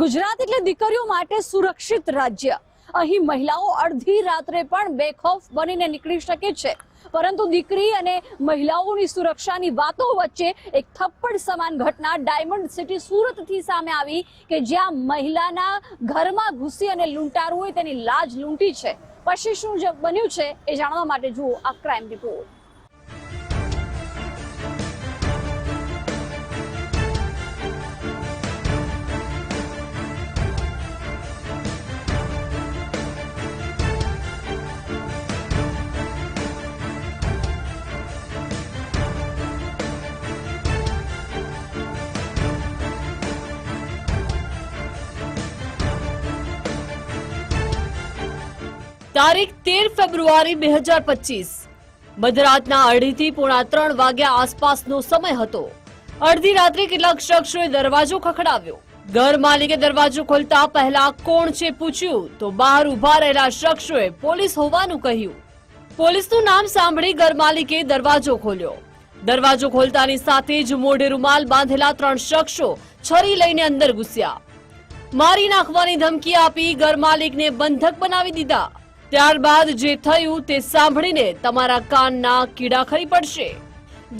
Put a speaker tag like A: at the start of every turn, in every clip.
A: ગુજરાત એટલે દીકરીઓ માટે સુરક્ષિત રાજ્ય. અહીં મહિલાઓ અડધી રાત્રે પણ બેખૌફ બનીને નીકળી શકે છે. પરંતુ દીકરી અને મહિલાઓની સુરક્ષાની વાતો વચ્ચે એક થપ્પડ સમાન ઘટના ડાયમંડ સિટી સુરતથી સામે આવી કે જ્યાં મહિલાના ઘરમાં ઘૂસી અને લૂંટારુઓએ તેની લાજ લૂંટી છે. પછી શું બન્યું છે એ જાણવા માટે જુઓ આ ક્રાઇમ રિપોર્ટ.
B: તારીખ તેર ફેબ્રુઆરી બે હજાર પચીસ. મધરાતના અઢીથી પોણા ત્રણ વાગ્યા આસપાસનો સમય હતો. અડધી રાત્રે કેટલાક શખ્સોએ દરવાજો ખખડાવ્યો. ઘર માલિકે દરવાજો ખોલતા પહેલા કોણ છે પૂછ્યું, તો બહાર ઊભા રહેલા શખ્સોએ પોલીસ હોવાનું કહ્યું. પોલીસનું નામ સાંભળી ઘર માલિકે દરવાજો ખોલ્યો. દરવાજો ખોલતાની સાથે જ મોઢે રૂમાલ બાંધેલા ત્રણ શખ્સો છરી લઈને અંદર ઘૂસ્યા. મારી નાખવાની ધમકી આપી ઘર માલિકને બંધક બનાવી દીધા. ત્યારબાદ જે થયું તે સાંભળીને તમારા કાનના કીડા ખરી પડશે.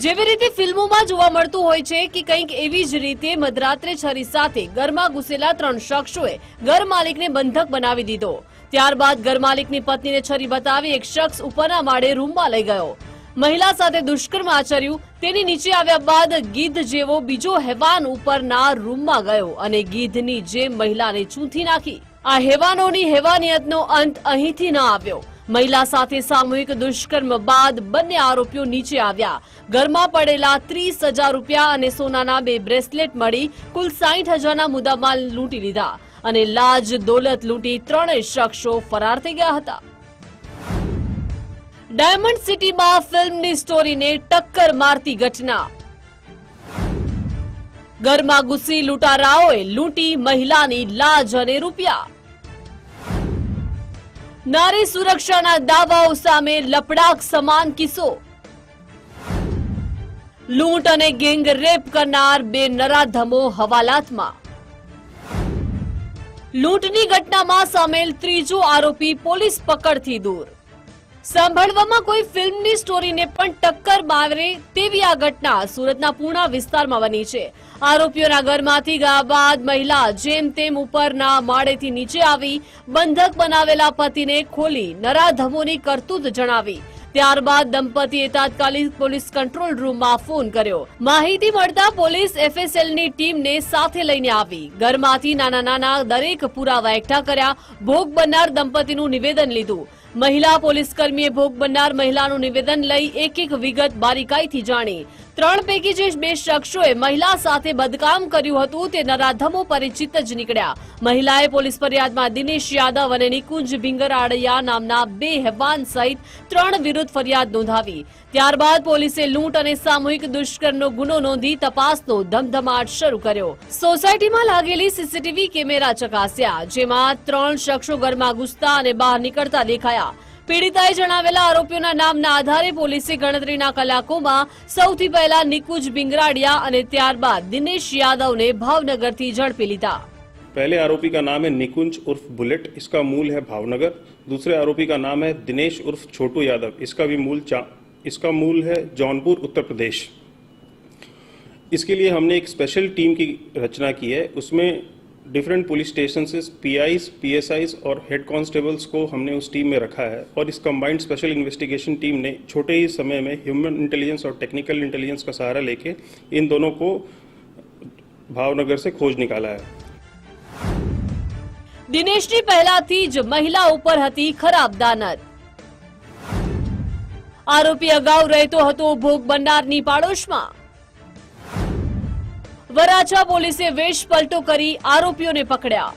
B: જેવી રીતે ફિલ્મોમાં જોવા મળતું હોય છે કે કંઈક એવી જ રીતે મધરાત્રે છરી સાથે ઘરમાં ઘૂસેલા ત્રણ શખ્સોએ ઘર માલિકને બંધક બનાવી દીધો. ત્યારબાદ ઘર માલિકની પત્નીને છરી બતાવી એક શખ્સ ઉપરના માળે રૂમમાં લઈ ગયો. મહિલા સાથે દુષ્કર્મ આચર્યું, તેની નીચે આવ્યા બાદ ગીધ જેવો બીજો હેવાન ઉપરના રૂમમાં ગયો અને ગીધની જેમ મહિલાને ચૂંથી નાખી. આ હેવાનોની હેવાનિયતનો અંત અહીંથી ન આવ્યો. મહિલા સાથે સામૂહિક દુષ્કર્મ બાદ બંને આરોપીઓ નીચે આવ્યા. ઘરમાં પડેલા ત્રીસ હજાર રૂપિયા અને સોનાના બે બ્રેસલેટ મળી કુલ સાઠ હજારના મુદ્દામાલ લૂંટી લીધા અને લાજ, દોલત લૂંટી ત્રણેય શખ્સો ફરાર થઈ ગયા હતા. ડાયમંડ સિટીમાં ફિલ્મની સ્ટોરીને ટક્કર મારતી ઘટના. ઘરમાં ઘૂસી લૂંટારાઓએ લૂંટી મહિલાની લાજ અને રૂપિયા. નારી સુરક્ષાના દાવાઓ સામે લપડાક સમાન કિસ્સો. લૂંટ અને ગેંગ રેપ કરનાર બે નરાધમો હવાલાતમાં. લૂંટની ઘટનામાં સામેલ ત્રીજો આરોપી પોલીસ પકડથી દૂર. સાંભળવામાં કોઈ ફિલ્મની સ્ટોરીને પણ ટક્કર મારે તેવી આ ઘટના સુરતના પૂણા વિસ્તારમાં બની છે. આરોપીઓના ઘરમાંથી ગયા બાદ મહિલા જેમ તેમ ઉપરના માળેથી નીચે આવી, બંધક બનાવેલા પતિને ખોલી નરાધમોની કરતૂત જણાવી. ત્યારબાદ દંપતીએ તાત્કાલિક પોલીસ કંટ્રોલ રૂમમાં ફોન કર્યો. માહિતી મળતા પોલીસ એફએસએલની ટીમને સાથે લઈને આવી. ઘરમાંથી નાના નાના દરેક પુરાવા એકઠા કર્યા. ભોગ બનનાર દંપતીનું નિવેદન લીધું. મહિલા પોલીસ કર્મીએ ભોગ બનનાર મહિલાનું નિવેદન લઈ એક એક વિગત બારીકાઈથી જાણી ત્રણ પૈકી જે બે શખ્સોએ મહિલા સાથે બદકામ કર્યું હતું તે નરાધમો પરિચિત જ નીકળ્યા. મહિલાએ પોલીસ ફરિયાદમાં દિનેશ યાદવ અને નિકુંજ ભીંગરાડિયા નામના બે હેવાન સહિત ત્રણ વિરુદ્ધ ફરિયાદ નોંધાવી. ત્યારબાદ પોલીસે લૂંટ અને સામૂહિક દુષ્કર્મનો ગુનો નોંધી તપાસનો ધમધમાટ શરૂ કર્યો. સોસાયટીમાં લાગેલી સીસીટીવી કેમેરા ચકાસ્યા, જેમાં ત્રણ શખ્સો ઘરમાં ઘૂસતા અને બહાર નીકળતા દેખાયા. પીડિતાએ જણાવેલા આરોપીઓના નામના આધારે પોલીસે ગણતરીના કલાકોમાં સૌથી પહેલા નિકુંજ બિંગરાડિયા અને ત્યારબાદ દિનેશ યાદવને ભાવનગરથી ઝડપી લીધા
C: पहले आरोपी का नाम है निकुंज उर्फ बुलेट इसका मूल है भावनगर दूसरे आरोपी का नाम है दिनेश उर्फ छोटू यादव इसका भी मूल चा इसका मूल है जौनपुर उत्तर प्रदेश इसके लिए हमने एक स्पेशल टीम की रचना की है उसमें डिफरेंट पुलिस स्टेशन से पीआईज पीएसआईज और हेड कांस्टेबल्स को हमने उस टीम में रखा है और इस कंबाइंड स्पेशल इन्वेस्टिगेशन टीम ने छोटे ही समय में ह्यूमन इंटेलिजेंस और टेक्निकल इंटेलिजेंस का सहारा लेके इन दोनों को भावनगर से खोज निकाला है
B: દિનેશની પહેલાથી જ મહિલા ઉપર હતી ખરાબ દાનત આરોપી અગાઉ રહેતો હતો ભોગ બનનારની પાડોશમાં વરાછા પોલીસે વેશ પલટો કરી આરોપીઓને પકડ્યા.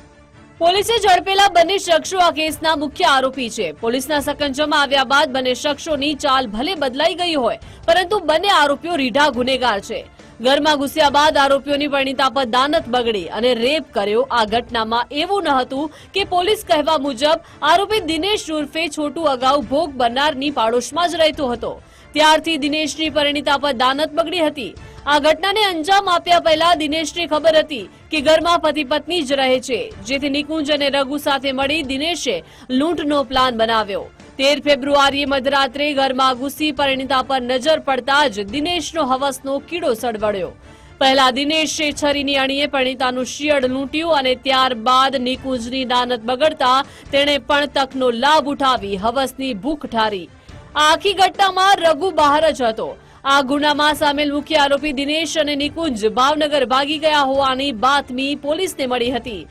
B: પોલીસે ઝડપેલા બંને શખ્સો આ કેસના મુખ્ય આરોપી છે. પોલીસના સકંજામાં આવ્યા બાદ બંને શખ્સોની ચાલ ભલે બદલાઈ ગઈ હોય, પરંતુ બંને આરોપીઓ રીઢા ગુનેગાર છે. ઘરમાં ઘૂસ્યા બાદ આરોપીઓની પરિણીતા પર દાનત બગડી અને રેપ કર્યો. આ ઘટનામાં એવું ન હતું કે પોલીસ કહેવા મુજબ આરોપી દિનેશ ઉર્ફે છોટું અગાઉ ભોગ બનનારની પાડોશમાં જ રહેતો હતો. ત્યારથી દિનેશની પરિણીતા પર દાનત બગડી હતી. આ ઘટનાને અંજામ આપ્યા પહેલા દિનેશને ખબર હતી કે ઘરમાં પતિ પત્ની જ રહે છે. જેથી નિકુંજ અને રઘુ સાથે મળી દિનેશે લૂંટનો પ્લાન બનાવ્યો. તેર ફેબ્રુઆરીએ મધરાત્રે ઘરમાં ઘૂસી પરિણીતા પર નજર પડતા જ દિનેશનો હવસનો કીડો સળવડ્યો પહેલા દિનેશે છરીની અણીએ પરિણીતાનું શિયળ લૂંટ્યું અને ત્યારબાદ નિકુંજની દાનત બગડતા તેણે પણ તકનો લાભ ઉઠાવી હવસની ભૂખ ઠારી. આખી ઘટનામાં રઘુ બહાર જ હતો. આ ગુનામાં સામેલ મુખ્ય આરોપી દિનેશ અને નિકુંજ ભાવનગર ભાગી ગયા હોવાની બાતમી પોલીસને મળી હતી.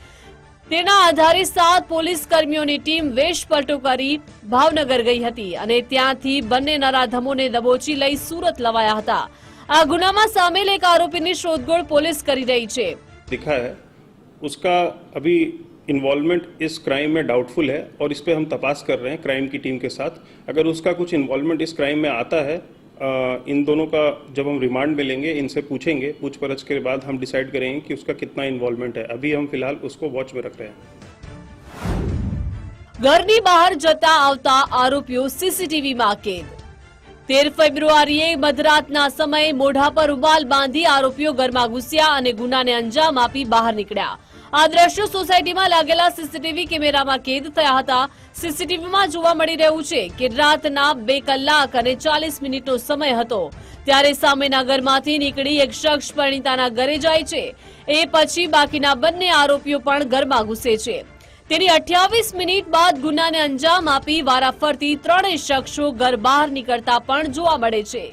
B: તેના આધારે સાત પોલીસ કર્મીઓની ટીમ વેશપલટો કરી ભાવનગર ગઈ હતી અને ત્યાંથી બંને નરાધમોને દબોચી લઈ સુરત લવાયા હતા. આ ગુનામાં સામેલ એક આરોપીની શોધખોળ પોલીસ કરી રહી છે.
C: દિખા હૈ. અભી इन्वॉल्वमेंट इस क्राइम में डाउटफुल है और इस पे हम तपास कर रहे हैं क्राइम की टीम के साथ अगर उसका कुछ इन्वॉल्वमेंट इस क्राइम में आता है अ, इन दोनों का जब हम रिमांड में लेंगे इनसे पूछेंगे पूछपरछ के बाद हम डिसाइड करेंगे कि उसका कितना इन्वॉल्वमेंट है अभी हम फिलहाल उसको वॉच में रख रहे हैं
B: ઘરની બહાર જતા આવતા આરોપીઓ સીસીટીવીમાં કેદ તેર ફેબ્રુઆરીએ મધરાતના સમયે મોઢા પર રૂમાલ બાંધી આરોપીઓ ઘરમાં ઘૂસ્યા અને ગુનાને અંજામ આપી બહાર નીકળ્યા આ દ્રશ્યો સોસાયટીમાં લાગેલા સીસીટીવી કેમેરામાં કેદ થયા હતા. સીસીટીવીમાં જોવા મળી રહ્યું છે કે રાતના બે કલાક અને ચાલીસ મિનિટનો સમય હતો. ત્યારે સામેના ઘરમાંથી નીકળી એક શખ્સ પરિણીતાના ઘરે જાય છે. એ પછી બાકીના બંને આરોપીઓ પણ ઘરમાં ઘૂસે છે. તેની અઠ્યાવીસ મિનિટ બાદ ગુનાને અંજામ આપી વારાફરતી ત્રણેય શખ્સો ઘર બહાર નીકળતા પણ જોવા મળે છે.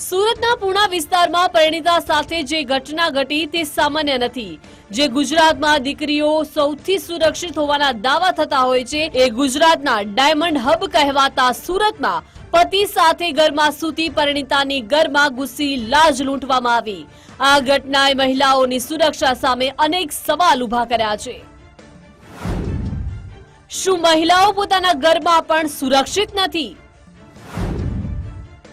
B: સુરતના પૂણા વિસ્તારમાં પરિણીતા સાથે જે ઘટના ઘટી તે સામાન્ય નથી. જે ગુજરાતમાં દીકરીઓ સૌથી સુરક્ષિત હોવાના દાવા થતા હોય છે, એ ગુજરાતના ડાયમંડ હબ કહેવાતા સુરતમાં પતિ સાથે ઘરમાં સૂતી પરિણીતાની ઘરમાં ઘૂસી લાજ લૂંટવામાં આવી. આ ઘટનાએ મહિલાઓની સુરક્ષા સામે અનેક સવાલ ઊભા કર્યા છે. શું મહિલાઓ પોતાના ઘરમાં પણ સુરક્ષિત નથી?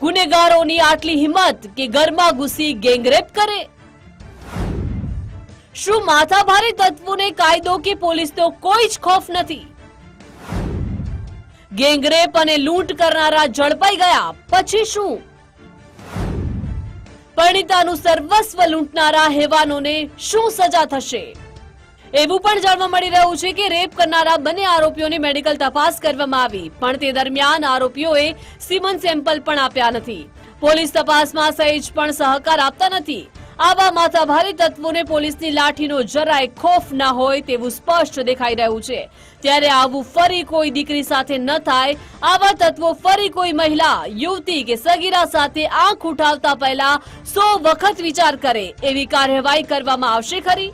B: ગુનેગારોની આટલી હિંમત કે ઘરમાં ઘૂસી ગેંગરેપ કરે? શું માથાભારે તત્વોને કાયદો કે પોલીસનો કોઈ જ ખોફ નથી? ગેંગરેપ અને લૂંટ કરનારા ઝડપાઈ ગયા, પછી શું? પરિણીતાનું સર્વસ્વ લૂંટનારા હેવાનોને શું સજા થશે? એવું પણ જાણવા મળી રહ્યું છે કે રેપ કરનારા બંને આરોપીઓની મેડિકલ તપાસ કરવામાં આવી, પણ તે દરમિયાન આરોપીઓએ સિમન સેમ્પલ પણ આપ્યા નથી. પોલીસ તપાસમાં સહેજ પણ સહકાર આપતા નથી. આવા માથાભારે તત્વોને પોલીસની લાઠીનો જરાય ખોફ ના હોય તેવું સ્પષ્ટ દેખાઈ રહ્યું છે. ત્યારે આવું ફરી કોઈ દીકરી સાથે ન થાય. આવા તત્વો ફરી કોઈ મહિલા, યુવતી કે સગીરા સાથે આંખ ઉઠાવતા પહેલા સો વખત વિચાર કરે, એવી કાર્યવાહી કરવામાં આવશે ખરી?